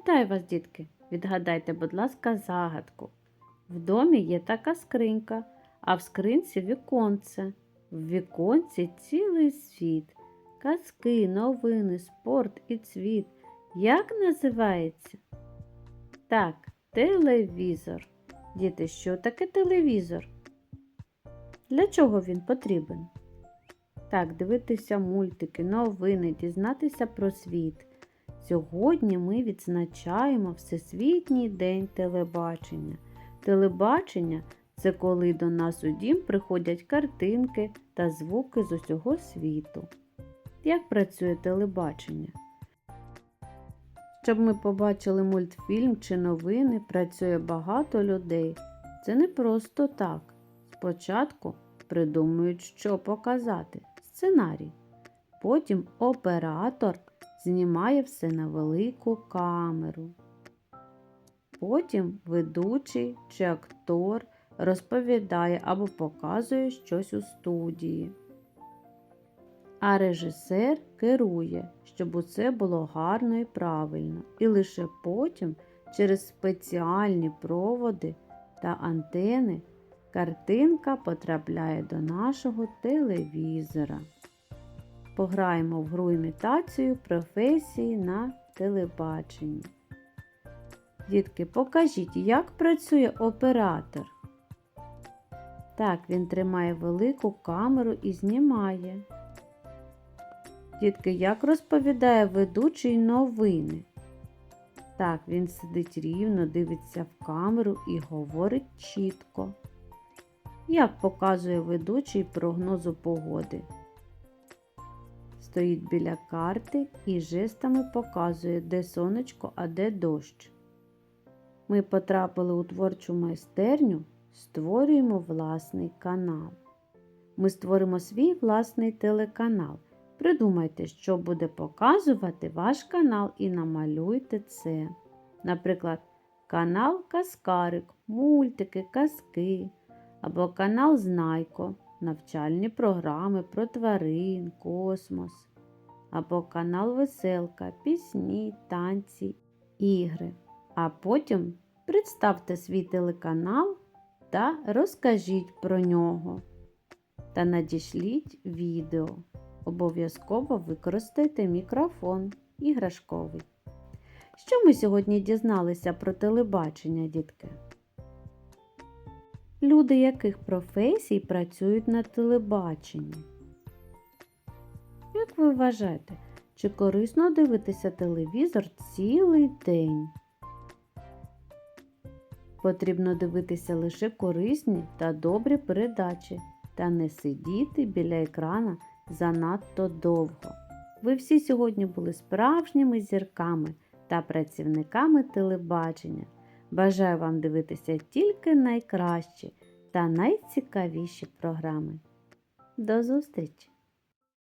Вітаю вас, дітки! Відгадайте, будь ласка, загадку. В домі є така скринька, а в скринці віконце. В віконці цілий світ. Казки, новини, спорт і цвіт. Як називається? Так, телевізор. Діти, що таке телевізор? Для чого він потрібен? Так, дивитися мультики, новини, дізнатися про світ. Сьогодні ми відзначаємо Всесвітній день телебачення. Телебачення це коли до нас у дім приходять картинки та звуки з усього світу. Як працює телебачення? Щоб ми побачили мультфільм чи новини, працює багато людей. Це не просто так. Спочатку придумують, що показати сценарій. Потім оператор знімає все на велику камеру. Потім ведучий чи актор розповідає або показує щось у студії. А режисер керує, щоб усе було гарно і правильно. І лише потім через спеціальні проводи та антени картинка потрапляє до нашого телевізора. Пограємо в гру імітацію професії на телебаченні. Дітки, покажіть, як працює оператор. Так, він тримає велику камеру і знімає. Дітки, як розповідає ведучий новини? Так, він сидить рівно, дивиться в камеру і говорить чітко. Як показує ведучий прогнозу погоди? Стоїть біля карти і жестами показує, де сонечко, а де дощ. Ми потрапили у творчу майстерню, створюємо власний канал. Ми створимо свій власний телеканал. Придумайте, що буде показувати ваш канал і намалюйте це. Наприклад, канал Каскарик, мультики, казки або канал Знайко, навчальні програми про тварин, космос, або канал Веселка, пісні, танці, ігри. А потім представте свій телеканал та розкажіть про нього. Та надішліть відео. Обов'язково використайте мікрофон іграшковий. Що ми сьогодні дізналися про телебачення, дітки? Люди яких професій працюють на телебаченні? Як ви вважаєте, чи корисно дивитися телевізор цілий день? Потрібно дивитися лише корисні та добрі передачі та не сидіти біля екрана занадто довго. Ви всі сьогодні були справжніми зірками та працівниками телебачення. Бажаю вам дивитися тільки найкращі та найцікавіші програми. До зустрічі!